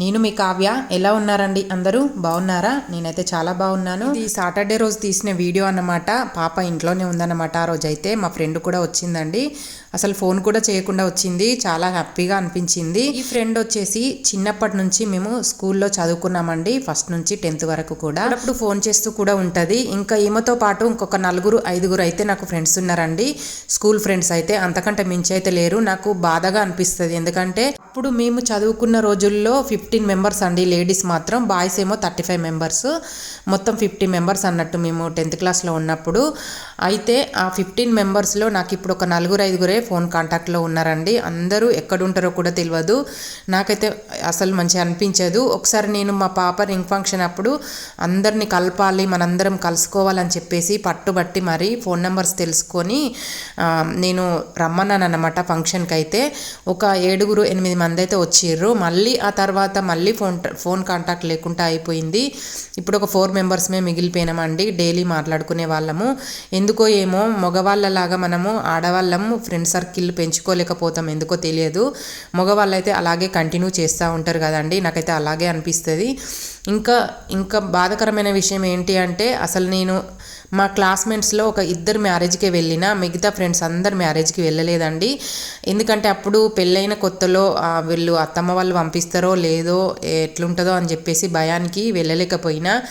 నేను మీ కావ్య ఎలా ఉన్నారండి? అందరూ బాగున్నారా? నేనైతే చాలా బాగున్నాను. ఇది సాటర్డే రోజు తీసిన వీడియో అన్నమాట. పాప ఇంట్లోనే ఉందన్నమాట ఆ రోజు అయితే మా ఫ్రెండ్ కూడా వచ్చిందండి. అసలు ఫోన్ కూడా చేయకుండా వచ్చింది. చాలా హ్యాపీగా అనిపించింది. ఈ ఫ్రెండ్ వచ్చేసి చిన్నప్పటి నుంచి మేము స్కూల్లో చదువుకున్నామండి. ఫస్ట్ నుంచి టెన్త్ వరకు కూడా. అప్పుడు ఫోన్ చేస్తూ కూడా ఉంటుంది. ఇంకా ఈమెతో పాటు ఇంకొక నలుగురు ఐదుగురు అయితే నాకు ఫ్రెండ్స్ ఉన్నారండి. స్కూల్ ఫ్రెండ్స్ అయితే అంతకంటే మించి అయితే లేరు. నాకు బాధగా అనిపిస్తుంది. ఎందుకంటే అప్పుడు మేము చదువుకున్న రోజుల్లో ఫిఫ్టీన్ మెంబర్స్ అండి లేడీస్ మాత్రం. బాయ్స్ ఏమో థర్టీ ఫైవ్ మెంబర్స్ మొత్తం ఫిఫ్టీ మెంబర్స్ అన్నట్టు మేము టెన్త్ క్లాస్లో ఉన్నప్పుడు. అయితే ఆ ఫిఫ్టీన్ మెంబర్స్లో నాకు ఇప్పుడు ఒక నలుగురు ఐదుగురే ఫోన్ కాంటాక్ట్లో ఉన్నారండి. అందరూ ఎక్కడుంటారో కూడా తెలియదు నాకైతే అసలు మంచిగా అనిపించదు. ఒకసారి నేను మా పాప రింగ్ ఫంక్షన్ అప్పుడు అందరినీ కలపాలి మనందరం కలుసుకోవాలని చెప్పేసి పట్టుబట్టి మరి ఫోన్ నెంబర్స్ తెలుసుకొని నేను రమ్మన్నాను అన్నమాట ఫంక్షన్కి అయితే ఒక ఏడుగురు ఎనిమిది మంది అయితే వచ్చిర్రు. మళ్ళీ ఆ తర్వాత మళ్ళీ ఫోన్ ఫోన్ కాంటాక్ట్ లేకుండా అయిపోయింది. ఇప్పుడు ఒక ఫోర్ మెంబర్స్మే మిగిలిపోయినామండి. డైలీ మాట్లాడుకునే వాళ్ళము. ఎందుకో ఏమో మగవాళ్ళలాగా మనము ఆడవాళ్ళము ఫ్రెండ్ సర్కిల్ పెంచుకోలేకపోతాం. ఎందుకో తెలియదు. మగవాళ్ళు అయితే అలాగే కంటిన్యూ చేస్తూ ఉంటారు కదండి. నాకైతే అలాగే అనిపిస్తుంది. ఇంకా ఇంకా బాధకరమైన విషయం ఏంటి అంటే అసలు నేను మా క్లాస్మేట్స్లో ఒక ఇద్దరు మ్యారేజ్కి వెళ్ళిన మిగతా ఫ్రెండ్స్ అందరు మ్యారేజ్కి వెళ్ళలేదండి. ఎందుకంటే అప్పుడు పెళ్ళైన కొత్తలో వీళ్ళు అత్తమ్మ వాళ్ళు పంపిస్తారో లేదో ఎట్లుంటుందో అని చెప్పేసి భయానికి వెళ్ళలేకపోయినా.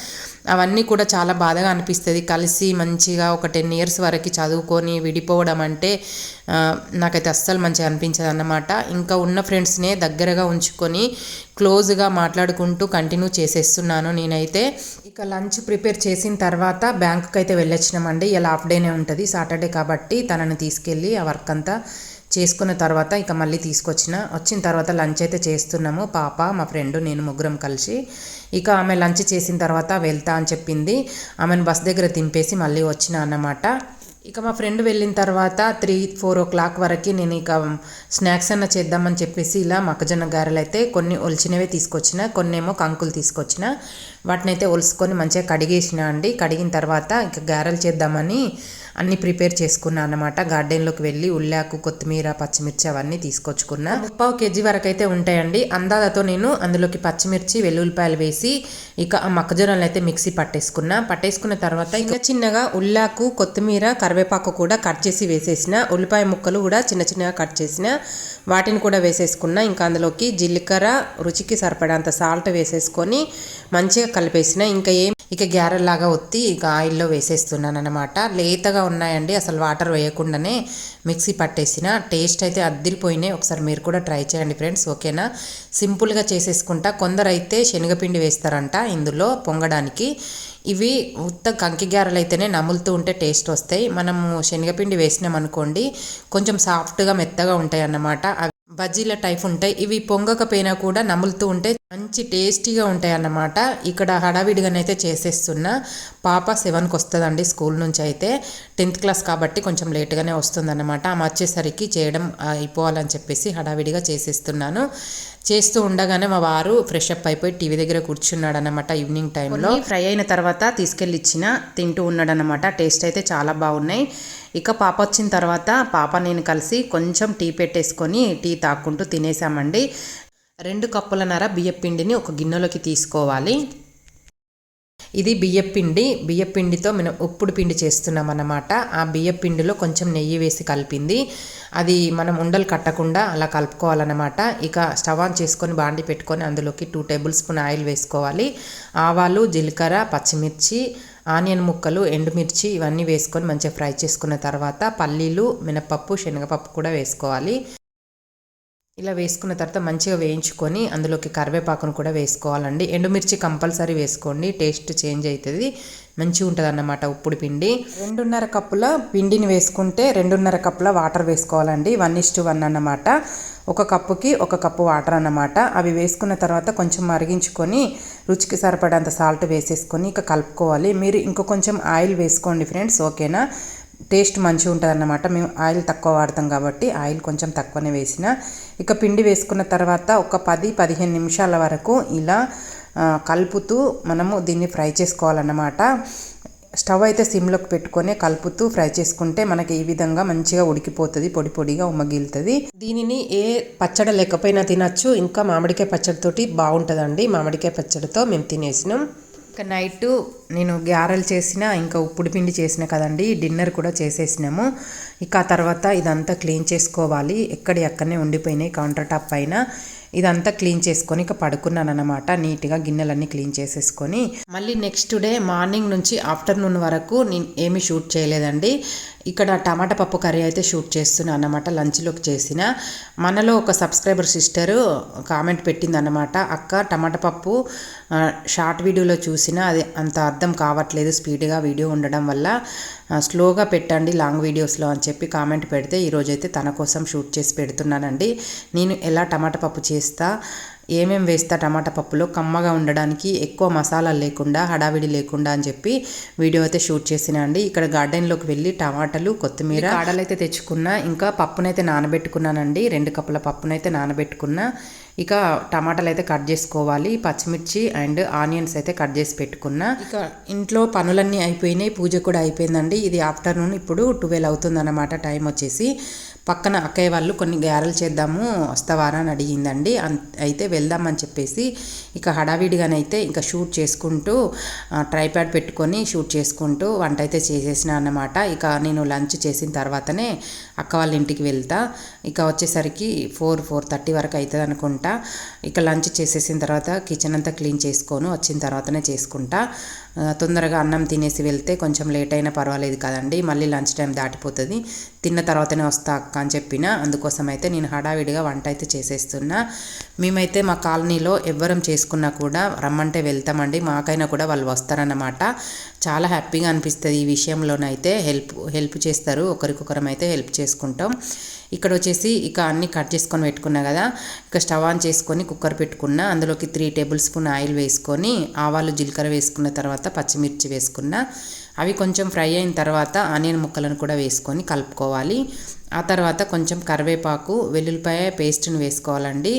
అవన్నీ కూడా చాలా బాధగా అనిపిస్తుంది. కలిసి మంచిగా ఒక టెన్ ఇయర్స్ వరకు చదువుకొని విడిపోవడం అంటే నాకైతే అస్సలు మంచిగా అనిపించదు అన్నమాట. ఇంకా ఉన్న ఫ్రెండ్స్నే దగ్గరగా ఉంచుకొని క్లోజ్గా మాట్లాడుకుంటూ కంటిన్యూ చేసేస్తున్నాను నేనైతే. ఇక లంచ్ ప్రిపేర్ చేసిన తర్వాత బ్యాంకుకి అయితే వెళ్ళొచ్చినామండి. ఇలా హాఫ్ డేనే ఉంటుంది సాటర్డే కాబట్టి తనని తీసుకెళ్ళి ఆ వర్క్ అంతా చేసుకున్న తర్వాత ఇక మళ్ళీ తీసుకొచ్చిన వచ్చిన తర్వాత లంచ్ అయితే చేస్తున్నాము. పాప మా ఫ్రెండ్ నేను ముగ్గురం కలిసి. ఇక ఆమె లంచ్ చేసిన తర్వాత వెళ్తా అని చెప్పింది. ఆమెను బస్ దగ్గర దింపేసి మళ్ళీ వచ్చిన అన్నమాట. ఇక మా ఫ్రెండ్ వెళ్ళిన తర్వాత త్రీ ఫోర్ ఓ క్లాక్ వరకు నేను ఇక స్నాక్స్ అన్న చేద్దామని చెప్పేసి ఇలా మొక్కజొన్న గారెలు అయితే కొన్ని ఒలిచినవే తీసుకొచ్చిన కొన్ని ఏమో కంకులు తీసుకొచ్చిన. వాటిని అయితే ఒలుసుకొని మంచిగా కడిగేసిన అండి. కడిగిన తర్వాత ఇక గారెలు చేద్దామని అన్ని ప్రిపేర్ చేసుకున్నా అనమాట గార్డెన్లోకి వెళ్ళి ఉల్లాకు కొత్తిమీర పచ్చిమిర్చి అవన్నీ తీసుకొచ్చుకున్నా. ముప్పావు కేజీ వరకు అయితే ఉంటాయండి. అందాలతో నేను అందులోకి పచ్చిమిర్చి వెల్లుల్లిపాయలు వేసి ఇక ఆ మొక్కజొన్నలు అయితే మిక్సీ పట్టేసుకున్నా. పట్టేసుకున్న తర్వాత ఇంకా చిన్నగా ఉల్లాకు కొత్తిమీర కరివేపాకు కూడా కట్ చేసి వేసేసిన ఉల్లిపాయ ముక్కలు కూడా చిన్న చిన్నగా కట్ చేసిన వాటిని కూడా వేసేసుకున్నా. ఇంకా అందులోకి జీలకర్ర రుచికి సరిపడంత సాల్ట్ వేసేసుకొని మంచిగా కలిపేసిన. ఇంకా ఏం ఇక గ్యారెల్లాగా ఒత్తి ఇక ఆయిల్లో వేసేస్తున్నాను అనమాట లేతగా ఉన్నాయండి అసలు వాటర్ వేయకుండానే మిక్సీ పట్టేసిన. టేస్ట్ అయితే అద్దిరిపోయినాయి. ఒకసారి మీరు కూడా ట్రై చేయండి ఫ్రెండ్స్ ఓకేనా? సింపుల్గా చేసేసుకుంటా. కొందరు అయితే శనగపిండి వేస్తారంట ఇందులో పొంగడానికి. ఇవి ఉత్త కంకి గారెలు అయితేనే నములుతూ ఉంటే టేస్ట్ వస్తాయి. మనము శనగపిండి వేసినామనుకోండి కొంచెం సాఫ్ట్గా మెత్తగా ఉంటాయి అన్నమాట బజ్జీల టైప్ ఉంటాయి. ఇవి పొంగకపోయినా కూడా నములుతూ ఉంటే మంచి టేస్టీగా ఉంటాయి అన్నమాట ఇక్కడ హడావిడిగానైతే చేసేస్తున్నా పాప సెవెన్కి వస్తుందండి స్కూల్ నుంచి అయితే. టెన్త్ క్లాస్ కాబట్టి కొంచెం లేట్గానే వస్తుందన్నమాట. ఆమె వచ్చేసరికి చేయడం అయిపోవాలని చెప్పేసి హడావిడిగా చేసేస్తున్నాను. చేస్తూ ఉండగానే మా వారు ఫ్రెష్ అప్ అయిపోయి టీవీ దగ్గర కూర్చున్నాడు అనమాట ఈవినింగ్ టైంలో. ఫ్రై అయిన తర్వాత తీసుకెళ్ళి ఇచ్చిన తింటూ ఉన్నాడు అనమాట టేస్ట్ అయితే చాలా బాగున్నాయి. ఇక పాప వచ్చిన తర్వాత పాప నేను కలిసి కొంచెం టీ పెట్టేసుకొని టీ తాక్కుంటూ తినేసామండి. రెండు కప్పులన్నర బియ్యపిండిని ఒక గిన్నెలోకి తీసుకోవాలి. ఇది బియ్యపిండి బియ్యపిండితో మనం ఉప్పుడు పిండి చేస్తున్నాం అన్నమాట ఆ బియ్యపిండిలో కొంచెం నెయ్యి వేసి కలిపింది. అది మనం ఉండలు కట్టకుండా అలా కలుపుకోవాలన్నమాట. ఇక స్టవ్ ఆన్ చేసుకొని బాండి పెట్టుకొని అందులోకి టూ టేబుల్ స్పూన్ ఆయిల్ వేసుకోవాలి. ఆవాలు జీలకర్ర పచ్చిమిర్చి ఆనియన్ ముక్కలు ఎండుమిర్చి ఇవన్నీ వేసుకొని మంచిగా ఫ్రై చేసుకున్న తర్వాత పల్లీలు మినపప్పు శనగపప్పు కూడా వేసుకోవాలి. ఇలా వేసుకున్న తర్వాత మంచిగా వేయించుకొని అందులోకి కరివేపాకును కూడా వేసుకోవాలండి. ఎండుమిర్చి కంపల్సరీ వేసుకోండి. టేస్ట్ చేంజ్ అవుతుంది. మంచిగా ఉంటుంది అన్నమాట ఉప్పుడు పిండి. రెండున్నర కప్పుల పిండిని వేసుకుంటే రెండున్నర కప్పుల వాటర్ వేసుకోవాలండి. వన్ ఇస్టు వన్ అన్నమాట. ఒక కప్పుకి ఒక కప్పు వాటర్ అన్నమాట. అవి వేసుకున్న తర్వాత కొంచెం మరిగించుకొని రుచికి సరిపడంత సాల్ట్ వేసేసుకొని ఇక కలుపుకోవాలి. మీరు ఇంకో కొంచెం ఆయిల్ వేసుకోండి ఫ్రెండ్స్. ఓకేనా? టేస్ట్ మంచిగా ఉంటుంది అన్నమాట మేము ఆయిల్ తక్కువ వాడతాం కాబట్టి ఆయిల్ కొంచెం తక్కువనే వేసిన. ఇక పిండి వేసుకున్న తర్వాత ఒక పది పదిహేను నిమిషాల వరకు ఇలా కలుపుతూ మనము దీన్ని ఫ్రై చేసుకోవాలన్నమాట. స్టవ్ అయితే సిమ్లోకి పెట్టుకొని కలుపుతూ ఫ్రై చేసుకుంటే మనకి ఈ విధంగా మంచిగా ఉడికిపోతుంది పొడి పొడిగా ఉమ్మగిలుతుంది. దీనిని ఏ పచ్చడి లేకపోయినా తినచ్చు. ఇంకా మామిడికాయ పచ్చడితోటి బాగుంటుందండి. మామిడికాయ పచ్చడితో మేము తినేసినాం. ఇంకా నైట్ నేను గ్యారెలు చేసిన ఇంకా ఉప్పుడు పిండి చేసిన కదండి డిన్నర్ కూడా చేసేసినాము. ఇక ఆ తర్వాత ఇదంతా క్లీన్ చేసుకోవాలి. ఎక్కడి అక్కడనే ఉండిపోయినాయి కౌంటర్ టాప్ పైన. ఇదంతా క్లీన్ చేసుకొని ఇక పడుకున్నాను అనమాట నీట్గా గిన్నెలన్నీ క్లీన్ చేసేసుకొని. మళ్ళీ నెక్స్ట్ డే మార్నింగ్ నుంచి ఆఫ్టర్నూన్ వరకు నేను ఏమీ షూట్ చేయలేదండి. ఇక్కడ టమాటా పప్పు కర్రీ అయితే షూట్ చేస్తున్నాను అన్నమాట. లంచ్లోకి చేసిన. మనలో ఒక సబ్స్క్రైబర్ సిస్టరు కామెంట్ పెట్టింది అన్నమాట అక్క టమాటా పప్పు షార్ట్ వీడియోలో చూసిన అది అంత అర్థం కావట్లేదు స్పీడ్గా వీడియో ఉండడం వల్ల. స్లోగా పెట్టండి లాంగ్ వీడియోస్లో అని చెప్పి కామెంట్ పెడితే ఈరోజైతే తన కోసం షూట్ చేసి పెడుతున్నానండి. నేను ఎలా టమాటా పప్పు చేస్తా? ఏమేం వేస్తా టమాటా పప్పులో కమ్మగా ఉండడానికి ఎక్కువ మసాలా లేకుండా హడావిడి లేకుండా అని చెప్పి వీడియో అయితే షూట్ చేసిన అండి. ఇక్కడ గార్డెన్లోకి వెళ్ళి టమాటాలు కొత్తిమీర కాడలు అయితే తెచ్చుకున్నా ఇంకా పప్పునైతే నానబెట్టుకున్నానండి. రెండు కప్పుల పప్పునైతే నానబెట్టుకున్నా. ఇక టమాటాలు అయితే కట్ చేసుకోవాలి పచ్చిమిర్చి అండ్ ఆనియన్స్ అయితే కట్ చేసి పెట్టుకున్నా. ఇక ఇంట్లో పనులన్నీ అయిపోయినాయి పూజ కూడా అయిపోయిందండి. ఇది ఆఫ్టర్నూన్ ఇప్పుడు ట్వెల్వ్ అవుతుంది అన్నమాట టైం వచ్చేసి. పక్కన అక్కయ్య వాళ్ళు కొన్ని గ్యారెలు చేద్దాము వస్తావారా అని అడిగిందండి. అన్- అయితే వెళ్దామని చెప్పేసి ఇక హడావిడిగానైతే ఇంకా షూట్ చేసుకుంటూ ట్రైప్యాడ్ పెట్టుకొని షూట్ చేసుకుంటూ వంట అయితే చేసేసిన అన్నమాట. ఇక నేను లంచ్ చేసిన తర్వాతనే అక్క వాళ్ళ ఇంటికి వెళ్తా. ఇక వచ్చేసరికి ఫోర్ ఫోర్ థర్టీ వరకు అవుతుంది అనుకుంటా. ఇక లంచ్ చేసేసిన తర్వాత కిచెన్ అంతా క్లీన్ చేసుకోను వచ్చిన తర్వాతనే చేసుకుంటా. తొందరగా అన్నం తినేసి వెళ్తే కొంచెం లేట్ అయినా పర్వాలేదు కదండి మళ్ళీ లంచ్ టైం దాటిపోతుంది. తిన్న తర్వాతనే వస్తా అక్క అని చెప్పిన అందుకోసం అయితే నేను హడావిడిగా వంట అయితే చేసేస్తున్నా. మేమైతే మా కాలనీలో ఎవ్వరం చేసుకున్నా కూడా రమ్మంటే వెళ్తామండి మాకైనా కూడా వాళ్ళు వస్తారన్నమాట. చాలా హ్యాపీగా అనిపిస్తుంది ఈ విషయంలోనైతే హెల్ప్ హెల్ప్ చేస్తారు ఒకరికొకరం అయితే హెల్ప్ చేసుకుంటాం. ఇక్కడ వచ్చేసి ఇక అన్నీ కట్ చేసుకొని పెట్టుకున్నా కదా. ఇక స్టవ్ ఆన్ చేసుకొని కుక్కర్ పెట్టుకున్న అందులోకి త్రీ టేబుల్ స్పూన్ ఆయిల్ వేసుకొని ఆవాలు జీలకర్ర వేసుకున్న తర్వాత పచ్చిమిర్చి వేసుకున్న. అవి కొంచెం ఫ్రై అయిన తర్వాత ఆనియన్ ముక్కలను కూడా వేసుకొని కలుపుకోవాలి. ఆ తర్వాత కొంచెం కరివేపాకు వెల్లుల్లిపాయ పేస్ట్ని వేసుకోవాలండి.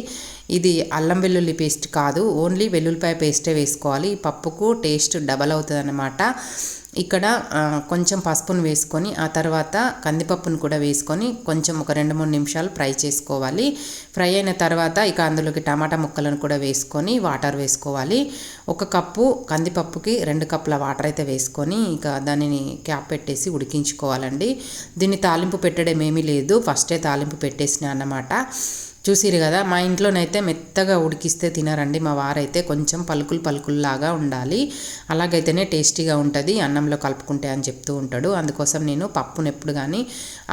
ఇది అల్లం వెల్లుల్లి పేస్ట్ కాదు ఓన్లీ వెల్లుల్లిపాయ పేస్టే వేసుకోవాలి. పప్పుకు టేస్ట్ డబల్ అవుతుంది ఇక్కడ కొంచెం పసుపును వేసుకొని ఆ తర్వాత కందిపప్పును కూడా వేసుకొని కొంచెం ఒక రెండు మూడు నిమిషాలు ఫ్రై చేసుకోవాలి. ఫ్రై అయిన తర్వాత ఇక అందులోకి టమాటా ముక్కలను కూడా వేసుకొని వాటర్ వేసుకోవాలి. ఒక కప్పు కందిపప్పుకి రెండు కప్పుల వాటర్ అయితే వేసుకొని ఇక దానిని క్యాప్ పెట్టేసి ఉడికించుకోవాలండి. దీన్ని తాలింపు పెట్టడం ఏమీ లేదు. ఫస్టే తాలింపు పెట్టేసిన అన్నమాట. చూసిరు కదా మా ఇంట్లోనైతే మెత్తగా ఉడికిస్తే తినరండి. మా వారైతే కొంచెం పలుకులు పలుకుల్లాగా ఉండాలి. అలాగైతేనే టేస్టీగా ఉంటుంది అన్నంలో కలుపుకుంటే అని చెప్తూ ఉంటాడు. అందుకోసం నేను పప్పును ఎప్పుడు కానీ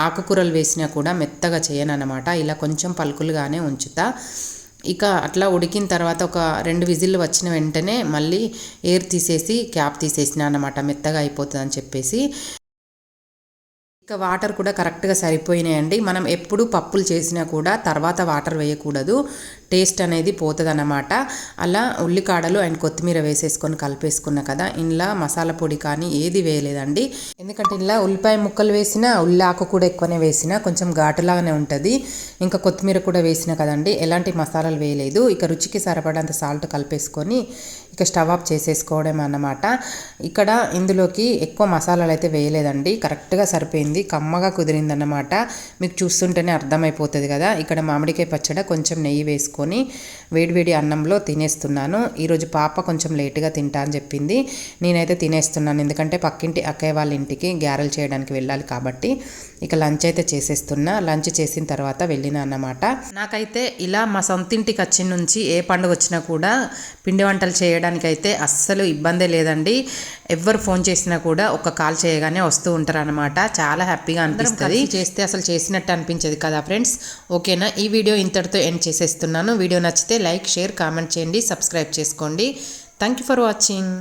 ఆకుకూరలు వేసినా కూడా మెత్తగా చేయను అనమాట ఇలా కొంచెం పలుకులుగానే ఉంచుతా. ఇక అట్లా ఉడికిన తర్వాత ఒక రెండు విజిల్లు వచ్చిన వెంటనే మళ్ళీ ఎయిర్ తీసేసి క్యాప్ తీసేసిన అన్నమాట. మెత్తగా అయిపోతుంది అని చెప్పేసి. ఇక వాటర్ కూడా కరెక్ట్గా సరిపోయినాయండి. మనం ఎప్పుడు పప్పులు చేసినా కూడా తర్వాత వాటర్ వేయకూడదు. టేస్ట్ అనేది పోతుంది అన్నమాట అలా ఉల్లికాడలు అండ్ కొత్తిమీర వేసేసుకొని కలిపేసుకున్న కదా ఇంట్లో మసాలా పొడి కానీ ఏది వేయలేదండి. ఎందుకంటే ఇంట్లో ఉల్లిపాయ ముక్కలు వేసినా ఉల్లి ఆకు కూడా ఎక్కువనే వేసినా కొంచెం ఘాటులాగానే ఉంటుంది. ఇంకా కొత్తిమీర కూడా వేసిన కదండి ఎలాంటి మసాలాలు వేయలేదు. ఇక రుచికి సరిపడంత సాల్ట్ కలిపేసుకొని ఇక స్టవ్ ఆఫ్ చేసేసుకోవడం అన్నమాట. ఇక్కడ ఇందులోకి ఎక్కువ మసాలాలు అయితే వేయలేదండి. కరెక్ట్గా సరిపోయింది. కమ్మగా కుదిరిందన్నమాట. మీకు చూస్తుంటేనే అర్థమైపోతుంది కదా. ఇక్కడ మామిడికాయ పచ్చడి కొంచెం నెయ్యి వేసుకొని వేడివేడి అన్నంలో తినేస్తున్నాను. ఈరోజు పాప కొంచెం లేటుగా తింటా అని చెప్పింది. నేనైతే తినేస్తున్నాను. ఎందుకంటే పక్కింటి అక్కయ్య వాళ్ళ ఇంటికి గ్యారెలు చేయడానికి వెళ్ళాలి కాబట్టి ఇక లంచ్ అయితే చేసేస్తున్నా. లంచ్ చేసిన తర్వాత వెళ్ళిన అన్నమాట. నాకైతే ఇలా మా సొంతింటికి వచ్చిన నుంచి ఏ పండుగ వచ్చినా కూడా పిండి వంటలు చేయడానికి అయితే అస్సలు ఇబ్బందే లేదండి. ఎవరు ఫోన్ చేసినా కూడా ఒక కాల్ చేయగానే వస్తూ ఉంటారు అనమాట చాలా హ్యాపీగా అనిపిస్తుంది. చేస్తే అసలు చేసినట్టు అనిపించదు కదా ఫ్రెండ్స్. ఓకేనా? ఈ వీడియో ఇంతటితో ఎండ్ చేసేస్తున్నాను. వీడియో నచ్చితే లైక్ షేర్ కామెంట్ చేయండి. సబ్స్క్రైబ్ చేసుకోండి. Thank you for watching